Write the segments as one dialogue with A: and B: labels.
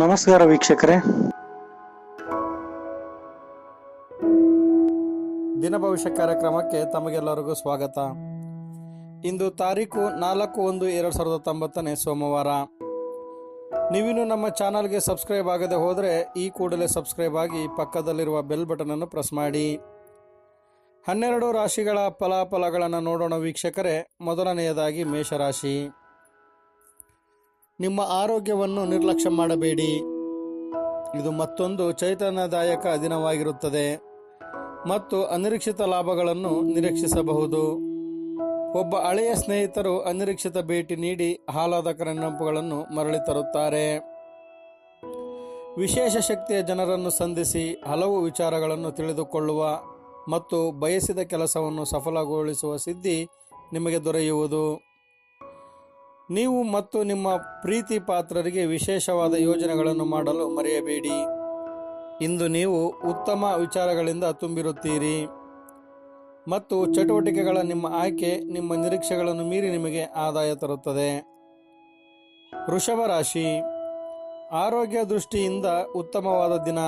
A: ನಮಸ್ಕಾರ ವೀಕ್ಷಕರೇ.
B: ದಿನ ಭವಿಷ್ಯ ಕಾರ್ಯಕ್ರಮಕ್ಕೆ ತಮಗೆಲ್ಲರಿಗೂ ಸ್ವಾಗತ. ಇಂದು ತಾರೀಕು ನಾಲ್ಕು ಒಂದು ಎರಡು ಸಾವಿರದ ಹತ್ತೊಂಬತ್ತನೇ ಸೋಮವಾರ. ನೀವಿನ್ನು ನಮ್ಮ ಚಾನಲ್ಗೆ ಸಬ್ಸ್ಕ್ರೈಬ್ ಆಗದೆ ಹೋದರೆ ಈ ಕೂಡಲೇ ಸಬ್ಸ್ಕ್ರೈಬ್ ಆಗಿ ಪಕ್ಕದಲ್ಲಿರುವ ಬೆಲ್ ಬಟನನ್ನು ಪ್ರೆಸ್ ಮಾಡಿ. ಹನ್ನೆರಡು ರಾಶಿಗಳ ಫಲಾಫಲಗಳನ್ನು ನೋಡೋಣ ವೀಕ್ಷಕರೇ. ಮೊದಲನೆಯದಾಗಿ ಮೇಷರಾಶಿ. ನಿಮ್ಮ ಆರೋಗ್ಯವನ್ನು ನಿರ್ಲಕ್ಷ್ಯ ಮಾಡಬೇಡಿ. ಇದು ಮತ್ತೊಂದು ಚೈತನ್ಯದಾಯಕ ದಿನವಾಗಿರುತ್ತದೆ. ಮತ್ತು ಅನಿರೀಕ್ಷಿತ ಲಾಭಗಳನ್ನು ನಿರೀಕ್ಷಿಸಬಹುದು. ಒಬ್ಬ ಹಳೆಯ ಸ್ನೇಹಿತರು ಅನಿರೀಕ್ಷಿತ ಭೇಟಿ ನೀಡಿ ಆಹ್ಲಾದಕರ ನೆನಪುಗಳನ್ನು ಮರಳಿ ತರುತ್ತಾರೆ. ವಿಶೇಷ ಶಕ್ತಿಯ ಜನರನ್ನು ಸಂಧಿಸಿ ಹಲವು ವಿಚಾರಗಳನ್ನು ತಿಳಿದುಕೊಳ್ಳುವ ಮತ್ತು ಬಯಸಿದ ಕೆಲಸವನ್ನು ಸಫಲಗೊಳಿಸುವ ಸಿದ್ಧಿ ನಿಮಗೆ ದೊರೆಯುವುದು. ನೀವು ಮತ್ತು ನಿಮ್ಮ ಪ್ರೀತಿ ಪಾತ್ರರಿಗೆ ವಿಶೇಷವಾದ ಯೋಜನೆಗಳನ್ನು ಮಾಡಲು ಮರೆಯಬೇಡಿ. ಇಂದು ನೀವು ಉತ್ತಮ ವಿಚಾರಗಳಿಂದ ತುಂಬಿರುತ್ತೀರಿ. ಮತ್ತು ಚಟುವಟಿಕೆಗಳ ನಿಮ್ಮ ಆಯ್ಕೆ, ನಿಮ್ಮ ನಿರೀಕ್ಷೆಗಳನ್ನು ಮೀರಿ ನಿಮಗೆ ಆದಾಯ ತರುತ್ತದೆ. ವೃಷಭ ರಾಶಿ. ಆರೋಗ್ಯ ದೃಷ್ಟಿಯಿಂದ ಉತ್ತಮವಾದ ದಿನ.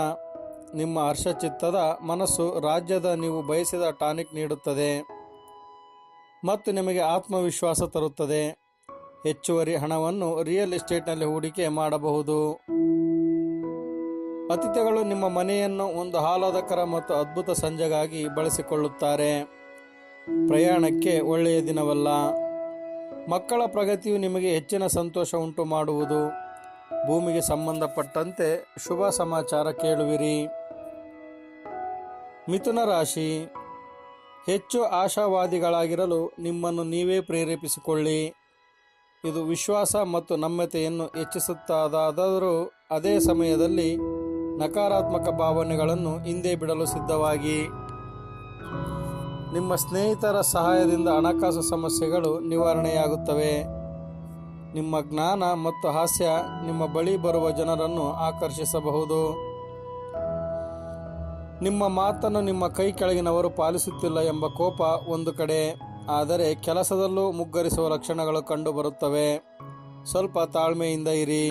B: ನಿಮ್ಮ ಹರ್ಷಚಿತ್ತದ ಮನಸ್ಸು ರಾಜ್ಯದ ನೀವು ಬಯಸಿದ ಟಾನಿಕ್ ನೀಡುತ್ತದೆ. ಮತ್ತು ನಿಮಗೆ ಆತ್ಮವಿಶ್ವಾಸ ತರುತ್ತದೆ. ಹೆಚ್ಚುವರಿ ಹಣವನ್ನು ರಿಯಲ್ ಎಸ್ಟೇಟ್ನಲ್ಲಿ ಹೂಡಿಕೆ ಮಾಡಬಹುದು. ಅತಿಥಿಗಳು ನಿಮ್ಮ ಮನೆಯನ್ನು ಒಂದು ಆಹ್ಲಾದಕರ ಮತ್ತು ಅದ್ಭುತ ಸಂಜೆಗಾಗಿ ಬಳಸಿಕೊಳ್ಳುತ್ತಾರೆ. ಪ್ರಯಾಣಕ್ಕೆ ಒಳ್ಳೆಯ ದಿನವಲ್ಲ. ಮಕ್ಕಳ ಪ್ರಗತಿಯು ನಿಮಗೆ ಹೆಚ್ಚಿನ ಸಂತೋಷ ಉಂಟು ಮಾಡುವುದು. ಭೂಮಿಗೆ ಸಂಬಂಧಪಟ್ಟಂತೆ ಶುಭ ಸಮಾಚಾರ ಕೇಳುವಿರಿ. ಮಿಥುನ ರಾಶಿ. ಹೆಚ್ಚು ಆಶಾವಾದಿಗಳಾಗಿರಲು ನಿಮ್ಮನ್ನು ನೀವೇ ಪ್ರೇರೇಪಿಸಿಕೊಳ್ಳಿ. ಇದು ವಿಶ್ವಾಸ ಮತ್ತು ನಮ್ಯತೆಯನ್ನು ಹೆಚ್ಚಿಸುತ್ತದಾದರೂ ಅದೇ ಸಮಯದಲ್ಲಿ ನಕಾರಾತ್ಮಕ ಭಾವನೆಗಳನ್ನು ಹಿಂದೆ ಬಿಡಲು ಸಿದ್ಧವಾಗಿ. ನಿಮ್ಮ ಸ್ನೇಹಿತರ ಸಹಾಯದಿಂದ ಹಣಕಾಸು ಸಮಸ್ಯೆಗಳು ನಿವಾರಣೆಯಾಗುತ್ತವೆ. ನಿಮ್ಮ ಜ್ಞಾನ ಮತ್ತು ಹಾಸ್ಯ ನಿಮ್ಮ ಬಳಿ ಬರುವ ಜನರನ್ನು ಆಕರ್ಷಿಸಬಹುದು. ನಿಮ್ಮ ಮಾತನ್ನು ನಿಮ್ಮ ಕೈ ಕೆಳಗಿನವರು ಪಾಲಿಸುತ್ತಿಲ್ಲ ಎಂಬ ಕೋಪ ಒಂದು ಕಡೆ. ಆದರೆ ಕೆಲಸದಲ್ಲೂ ಮುಗ್ಗರಿಸುವ ಲಕ್ಷಣಗಳು ಕಂಡುಬರುತ್ತವೆ. ಸ್ವಲ್ಪ ತಾಳ್ಮೆಯಿಂದ ಇರಿ.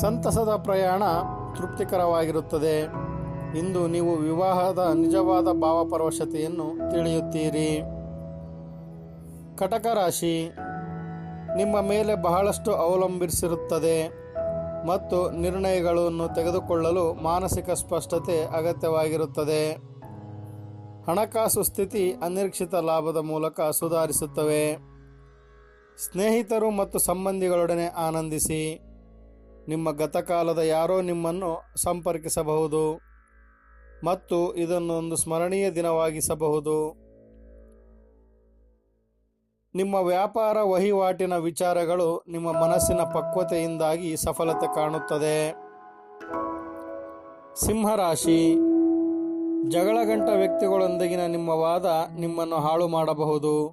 B: ಸಂತಸದ ಪ್ರಯಾಣ ತೃಪ್ತಿಕರವಾಗಿರುತ್ತದೆ. ಇಂದು ನೀವು ವಿವಾಹದ ನಿಜವಾದ ಭಾವಪರವಶತೆಯನ್ನು ತಿಳಿಯುತ್ತೀರಿ. ಕಟಕ ರಾಶಿ, ನಿಮ್ಮ ಮೇಲೆ ಬಹಳಷ್ಟು ಅವಲಂಬಿಸಿರುತ್ತದೆ. ಮತ್ತು ನಿರ್ಣಯಗಳನ್ನು ತೆಗೆದುಕೊಳ್ಳಲು ಮಾನಸಿಕ ಸ್ಪಷ್ಟತೆ ಅಗತ್ಯವಾಗಿರುತ್ತದೆ. ಹಣಕಾಸು ಸ್ಥಿತಿ ಅನಿರೀಕ್ಷಿತ ಲಾಭದ ಮೂಲಕ ಸುಧಾರಿಸುತ್ತವೆ. ಸ್ನೇಹಿತರು ಮತ್ತು ಸಂಬಂಧಿಗಳೊಡನೆ ಆನಂದಿಸಿ. ನಿಮ್ಮ ಗತಕಾಲದ ಯಾರೋ ನಿಮ್ಮನ್ನು ಸಂಪರ್ಕಿಸಬಹುದು ಮತ್ತು ಇದನ್ನು ಒಂದು ಸ್ಮರಣೀಯ ದಿನವಾಗಿಸಬಹುದು. ನಿಮ್ಮ ವ್ಯಾಪಾರ ವಹಿವಾಟಿನ ವಿಚಾರಗಳು ನಿಮ್ಮ ಮನಸ್ಸಿನ ಪಕ್ವತೆಯಿಂದಾಗಿ ಸಫಲತೆ ಕಾಣುತ್ತದೆ. ಸಿಂಹರಾಶಿ. ಜಗಳಗಂಟ ವ್ಯಕ್ತಿಗಳೊಂದಿಗಿನ ನಿಮ್ಮ ವಾದ ನಿಮ್ಮನ್ನು ಹಾಳು ಮಾಡಬಹುದು.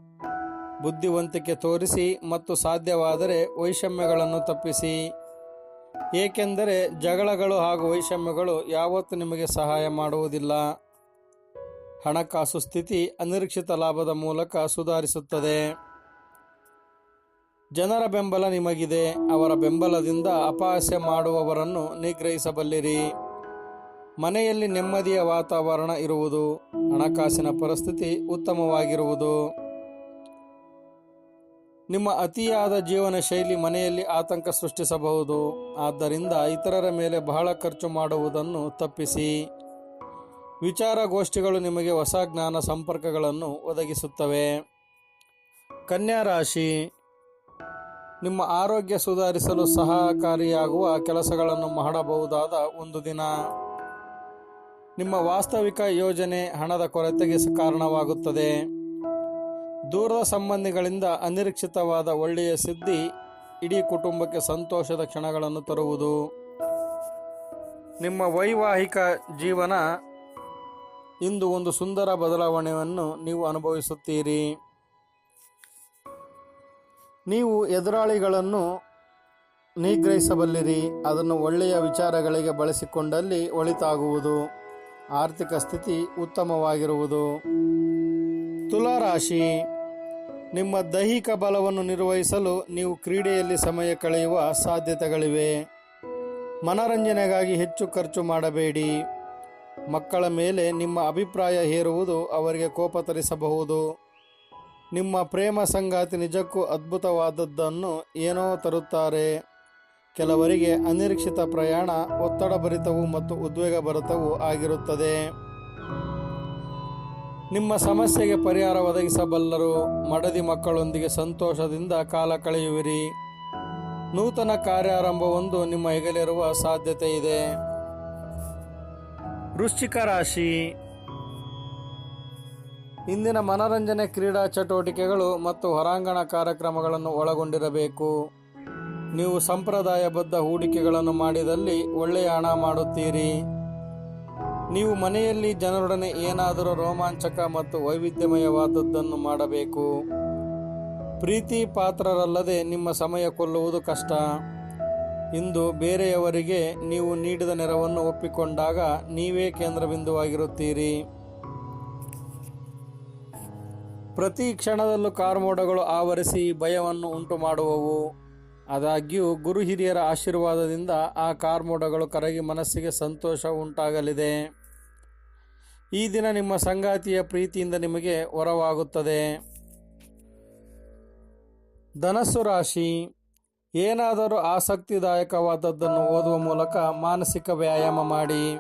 B: ಬುದ್ಧಿವಂತಿಕೆ ತೋರಿಸಿ ಮತ್ತು ಸಾಧ್ಯವಾದರೆ ವೈಷಮ್ಯಗಳನ್ನು ತಪ್ಪಿಸಿ. ಏಕೆಂದರೆ ಜಗಳಗಳು ಹಾಗೂ ವೈಷಮ್ಯಗಳು ಯಾವತ್ತೂ ನಿಮಗೆ ಸಹಾಯ ಮಾಡುವುದಿಲ್ಲ. ಹಣಕಾಸು ಸ್ಥಿತಿ ಅನಿರೀಕ್ಷಿತ ಲಾಭದ ಮೂಲಕ ಸುಧಾರಿಸುತ್ತದೆ. ಜನರ ಬೆಂಬಲ ನಿಮಗಿದೆ. ಅವರ ಬೆಂಬಲದಿಂದ ಅಪಹಾಸ್ಯ ಮಾಡುವವರನ್ನು ನಿಗ್ರಹಿಸಬಲ್ಲಿರಿ. ಮನೆಯಲ್ಲಿ ನೆಮ್ಮದಿಯ ವಾತಾವರಣ ಇರುವುದು, ಹಣಕಾಸಿನ ಪರಿಸ್ಥಿತಿ ಉತ್ತಮವಾಗಿರುವುದು. ನಿಮ್ಮ ಅತಿಯಾದ ಜೀವನ ಶೈಲಿ ಮನೆಯಲ್ಲಿ ಆತಂಕ ಸೃಷ್ಟಿಸಬಹುದು. ಆದ್ದರಿಂದ ಇತರರ ಮೇಲೆ ಬಹಳ ಖರ್ಚು ಮಾಡುವುದನ್ನು ತಪ್ಪಿಸಿ. ವಿಚಾರಗೋಷ್ಠಿಗಳು ನಿಮಗೆ ಹೊಸ ಜ್ಞಾನ ಸಂಪರ್ಕಗಳನ್ನು ಒದಗಿಸುತ್ತವೆ. ಕನ್ಯಾ ರಾಶಿ ನಿಮ್ಮ ಆರೋಗ್ಯ ಸುಧಾರಿಸಲು ಸಹಕಾರಿಯಾಗುವ ಕೆಲಸಗಳನ್ನು ಮಾಡಬಹುದಾದ ಒಂದು ದಿನ. ನಿಮ್ಮ ವಾಸ್ತವಿಕ ಯೋಜನೆ ಹಣದ ಕೊರತೆಗೆ ಕಾರಣವಾಗುತ್ತದೆ. ದೂರದ ಸಂಬಂಧಿಗಳಿಂದ ಅನಿರೀಕ್ಷಿತವಾದ ಒಳ್ಳೆಯ ಸಿದ್ಧಿ ಇಡೀ ಕುಟುಂಬಕ್ಕೆ ಸಂತೋಷದ ಕ್ಷಣಗಳನ್ನು ತರುವುದು. ನಿಮ್ಮ ವೈವಾಹಿಕ ಜೀವನ ಇಂದು ಒಂದು ಸುಂದರ ಬದಲಾವಣೆಯನ್ನು ನೀವು ಅನುಭವಿಸುತ್ತೀರಿ. ನೀವು ಎದುರಾಳಿಗಳನ್ನು ನಿಗ್ರಹಿಸಬಲ್ಲಿರಿ, ಅದನ್ನು ಒಳ್ಳೆಯ ವಿಚಾರಗಳಿಗೆ ಬಳಸಿಕೊಂಡಲ್ಲಿ ಒಳಿತಾಗುವುದು. ಆರ್ಥಿಕ ಸ್ಥಿತಿ ಉತ್ತಮವಾಗಿರುವುದು. ತುಲಾರಾಶಿ, ನಿಮ್ಮ ದೈಹಿಕ ಬಲವನ್ನು ನಿರ್ವಹಿಸಲು ನೀವು ಕ್ರೀಡೆಯಲ್ಲಿ ಸಮಯ ಕಳೆಯುವ ಸಾಧ್ಯತೆಗಳಿವೆ. ಮನರಂಜನೆಗಾಗಿ ಹೆಚ್ಚು ಖರ್ಚು ಮಾಡಬೇಡಿ. ಮಕ್ಕಳ ಮೇಲೆ ನಿಮ್ಮ ಅಭಿಪ್ರಾಯ ಹೇರುವುದು ಅವರಿಗೆ ಕೋಪ ತರಿಸಬಹುದು. ನಿಮ್ಮ ಪ್ರೇಮ ಸಂಗಾತಿ ನಿಜಕ್ಕೂ ಅದ್ಭುತವಾದದ್ದನ್ನು ಏನೋ ತರುತ್ತಾರೆ. ಕೆಲವರಿಗೆ ಅನಿರೀಕ್ಷಿತ ಪ್ರಯಾಣ, ಒತ್ತಡ ಭರಿತವು ಮತ್ತು ಉದ್ವೇಗ ಭರಿತವೂ ಆಗಿರುತ್ತದೆ. ನಿಮ್ಮ ಸಮಸ್ಯೆಗೆ ಪರಿಹಾರ ಒದಗಿಸಬಲ್ಲರು, ಮಡದಿ ಮಕ್ಕಳೊಂದಿಗೆ ಸಂತೋಷದಿಂದ ಕಾಲ ಕಳೆಯುವಿರಿ. ನೂತನ ಕಾರ್ಯಾರಂಭವೊಂದು ನಿಮ್ಮ ಹೆಗಲಿರುವ ಸಾಧ್ಯತೆ ಇದೆ ವೃಶ್ಚಿಕ ರಾಶಿ ಇಂದಿನ ಮನರಂಜನೆ ಕ್ರೀಡಾ ಚಟುವಟಿಕೆಗಳು ಮತ್ತು ಹೊರಾಂಗಣ ಕಾರ್ಯಕ್ರಮಗಳನ್ನು ಒಳಗೊಂಡಿರಬೇಕು. ನೀವು ಸಂಪ್ರದಾಯಬದ್ಧ ಹೂಡಿಕೆಗಳನ್ನು ಮಾಡಿದಲ್ಲಿ ಒಳ್ಳೆಯ ಹಣ ಮಾಡುತ್ತೀರಿ. ನೀವು ಮನೆಯಲ್ಲಿ ಜನರೊಡನೆ ಏನಾದರೂ ರೋಮಾಂಚಕ ಮತ್ತು ವೈವಿಧ್ಯಮಯವಾದದ್ದನ್ನು ಮಾಡಬೇಕು. ಪ್ರೀತಿ ಪಾತ್ರರಲ್ಲದೆ ನಿಮ್ಮ ಸಮಯ ಕೊಲ್ಲುವುದು ಕಷ್ಟ. ಇಂದು ಬೇರೆಯವರಿಗೆ ನೀವು ನೀಡಿದ ನೆರವನ್ನು ಒಪ್ಪಿಕೊಂಡಾಗ ನೀವೇ ಕೇಂದ್ರಬಿಂದುವಾಗಿರುತ್ತೀರಿ. ಪ್ರತಿ ಕ್ಷಣದಲ್ಲೂ ಕಾರ್ಮೋಡಗಳು ಆವರಿಸಿ ಭಯವನ್ನು ಉಂಟು ಮಾಡುವವು ಆದಾಗ್ಯೂ, ಗುರು ಹಿರಿಯರ ಆಶೀರ್ವಾದದಿಂದ ಆ ಕಾರ್ಮೋಡಗಳು ಕರಗಿ ಮನಸ್ಸಿಗೆ ಸಂತೋಷ ಉಂಟಾಗಲಿದೆ. ಈ ದಿನ ನಿಮ್ಮ ಸಂಗಾತಿಯ ಪ್ರೀತಿಯಿಂದ ನಿಮಗೆ ಹೊರವಾಗುತ್ತದೆ ಧನಸ್ಸು ರಾಶಿ. ಏನಾದರೂ ಆಸಕ್ತಿದಾಯಕವಾದದ್ದನ್ನು ಓದುವ ಮೂಲಕ ಮಾನಸಿಕ ವ್ಯಾಯಾಮ ಮಾಡಿ.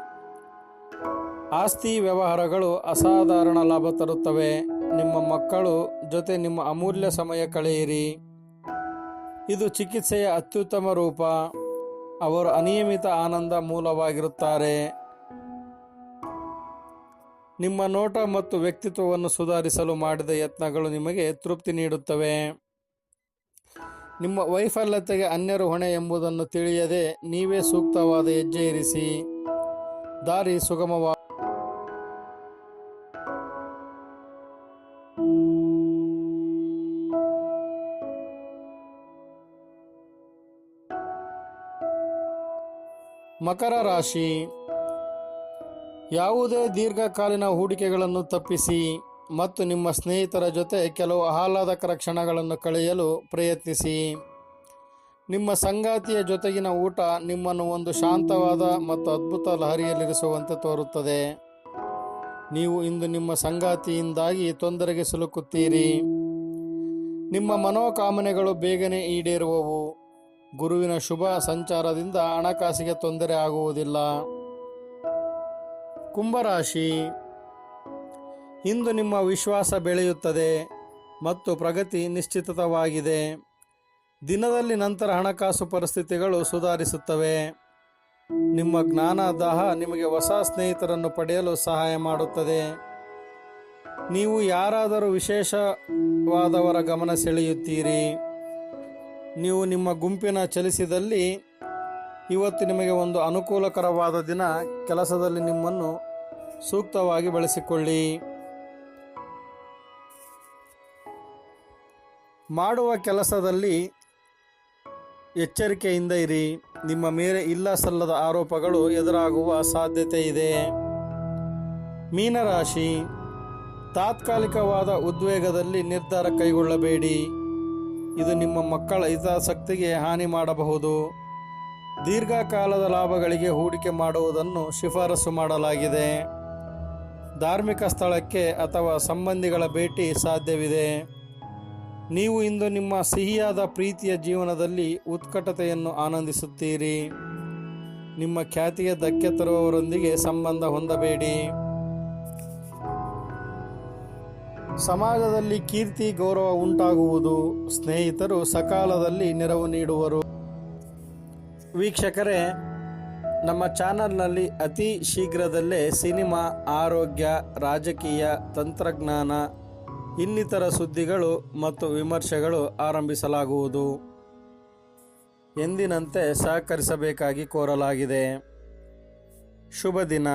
B: ಆಸ್ತಿ ವ್ಯವಹಾರಗಳು ಅಸಾಧಾರಣ ಲಾಭ ತರುತ್ತವೆ. ನಿಮ್ಮ ಮಕ್ಕಳು ಜೊತೆ ನಿಮ್ಮ ಅಮೂಲ್ಯ ಸಮಯ ಕಳೆಯಿರಿ. ಇದು ಚಿಕಿತ್ಸೆಯ ಅತ್ಯುತ್ತಮ ರೂಪ. ಅವರು ಅನಿಯಮಿತ ಆನಂದ ಮೂಲವಾಗಿರುತ್ತಾರೆ. ನಿಮ್ಮ ನೋಟ ಮತ್ತು ವ್ಯಕ್ತಿತ್ವವನ್ನು ಸುಧಾರಿಸಲು ಮಾಡಿದ ಯತ್ನಗಳು ನಿಮಗೆ ತೃಪ್ತಿ ನೀಡುತ್ತವೆ. ನಿಮ್ಮ ವೈಫಲ್ಯತೆಗೆ ಅನ್ಯರು ಹೊಣೆ ಎಂಬುದನ್ನು ತಿಳಿಯದೆ ನೀವೇ ಸೂಕ್ತವಾದ ಹೆಜ್ಜೆ ಇರಿಸಿ. ದಾರಿ ಸುಗಮವ ಮಕರ ರಾಶಿ. ಯಾವುದೇ ದೀರ್ಘಕಾಲೀನ ಹೂಡಿಕೆಗಳನ್ನು ತಪ್ಪಿಸಿ ಮತ್ತು ನಿಮ್ಮ ಸ್ನೇಹಿತರ ಜೊತೆ ಕೆಲವು ಆಹ್ಲಾದಕರ ಕ್ಷಣಗಳನ್ನು ಕಳೆಯಲು ಪ್ರಯತ್ನಿಸಿ. ನಿಮ್ಮ ಸಂಗಾತಿಯ ಜೊತೆಗಿನ ಊಟ ನಿಮ್ಮನ್ನು ಒಂದು ಶಾಂತವಾದ ಮತ್ತು ಅದ್ಭುತ ಲಹರಿಯಲ್ಲಿರಿಸುವಂತೆ ತೋರುತ್ತದೆ. ನೀವು ಇಂದು ನಿಮ್ಮ ಸಂಗಾತಿಯಿಂದಾಗಿ ತೊಂದರೆಗೆ ಸಿಲುಕುತ್ತೀರಿ. ನಿಮ್ಮ ಮನೋಕಾಮನೆಗಳು ಬೇಗನೆ ಈಡೇರುವವು. ಗುರುವಿನ ಶುಭ ಸಂಚಾರದಿಂದ ಹಣಕಾಸಿಗೆ ತೊಂದರೆ ಆಗುವುದಿಲ್ಲ. ಕುಂಭರಾಶಿ. ಇಂದು ನಿಮ್ಮ ವಿಶ್ವಾಸ ಬೆಳೆಯುತ್ತದೆ ಮತ್ತು ಪ್ರಗತಿ ನಿಶ್ಚಿತವಾಗಿದೆ. ದಿನದಲ್ಲಿ ನಂತರ ಹಣಕಾಸು ಪರಿಸ್ಥಿತಿಗಳು ಸುಧಾರಿಸುತ್ತವೆ. ನಿಮ್ಮ ಜ್ಞಾನ ದಾಹ ನಿಮಗೆ ಹೊಸ ಸ್ನೇಹಿತರನ್ನು ಪಡೆಯಲು ಸಹಾಯ ಮಾಡುತ್ತದೆ. ನೀವು ಯಾರಾದರೂ ವಿಶೇಷವಾದವರ ಗಮನ ಸೆಳೆಯುತ್ತೀರಿ. ನೀವು ನಿಮ್ಮ ಗುಂಪಿನ ಚಲಿಸಿದಲ್ಲಿ ಇವತ್ತು ನಿಮಗೆ ಒಂದು ಅನುಕೂಲಕರವಾದ ದಿನ. ಕೆಲಸದಲ್ಲಿ ನಿಮ್ಮನ್ನು ಸೂಕ್ತವಾಗಿ ಬಳಸಿಕೊಳ್ಳಿ. ಮಾಡುವ ಕೆಲಸದಲ್ಲಿ ಎಚ್ಚರಿಕೆಯಿಂದ ಇರಿ. ನಿಮ್ಮ ಮೇಲೆ ಇಲ್ಲ ಸಲ್ಲದ ಆರೋಪಗಳು ಎದುರಾಗುವ ಸಾಧ್ಯತೆ ಇದೆ. ಮೀನರಾಶಿ, ತಾತ್ಕಾಲಿಕವಾದ ಉದ್ವೇಗದಲ್ಲಿ ನಿರ್ಧಾರ ಕೈಗೊಳ್ಳಬೇಡಿ. ಇದು ನಿಮ್ಮ ಮಕ್ಕಳ ಹಿತಾಸಕ್ತಿಗೆ ಹಾನಿ ಮಾಡಬಹುದು. ದೀರ್ಘಕಾಲದ ಲಾಭಗಳಿಗೆ ಹೂಡಿಕೆ ಮಾಡುವುದನ್ನು ಶಿಫಾರಸು ಮಾಡಲಾಗಿದೆ. ಧಾರ್ಮಿಕ ಸ್ಥಳಕ್ಕೆ ಅಥವಾ ಸಂಬಂಧಿಗಳ ಭೇಟಿ ಸಾಧ್ಯವಿದೆ. ನೀವು ಇಂದು ನಿಮ್ಮ ಸಿಹಿಯಾದ ಪ್ರೀತಿಯ ಜೀವನದಲ್ಲಿ ಉತ್ಕಟತೆಯನ್ನು ಆನಂದಿಸುತ್ತೀರಿ. ನಿಮ್ಮ ಖ್ಯಾತಿಗೆ ಧಕ್ಕೆ ತರುವವರೊಂದಿಗೆ ಸಂಬಂಧ ಹೊಂದಬೇಡಿ. ಸಮಾಜದಲ್ಲಿ ಕೀರ್ತಿ, ಗೌರವ ಉಂಟಾಗುವುದು. ಸ್ನೇಹಿತರು ಸಕಾಲದಲ್ಲಿ ನೆರವು ನೀಡುವರು. ವೀಕ್ಷಕರೇ, ನಮ್ಮ ಚಾನಲ್ನಲ್ಲಿ ಅತಿ ಶೀಘ್ರದಲ್ಲೇ ಸಿನಿಮಾ, ಆರೋಗ್ಯ, ರಾಜಕೀಯ, ತಂತ್ರಜ್ಞಾನ, ಇನ್ನಿತರ ಸುದ್ದಿಗಳು ಮತ್ತು ವಿಮರ್ಶೆಗಳು ಆರಂಭಿಸಲಾಗುವುದು. ಎಂದಿನಂತೆ ಸಹಕರಿಸಬೇಕಾಗಿ ಕೋರಲಾಗಿದೆ. ಶುಭ ದಿನ.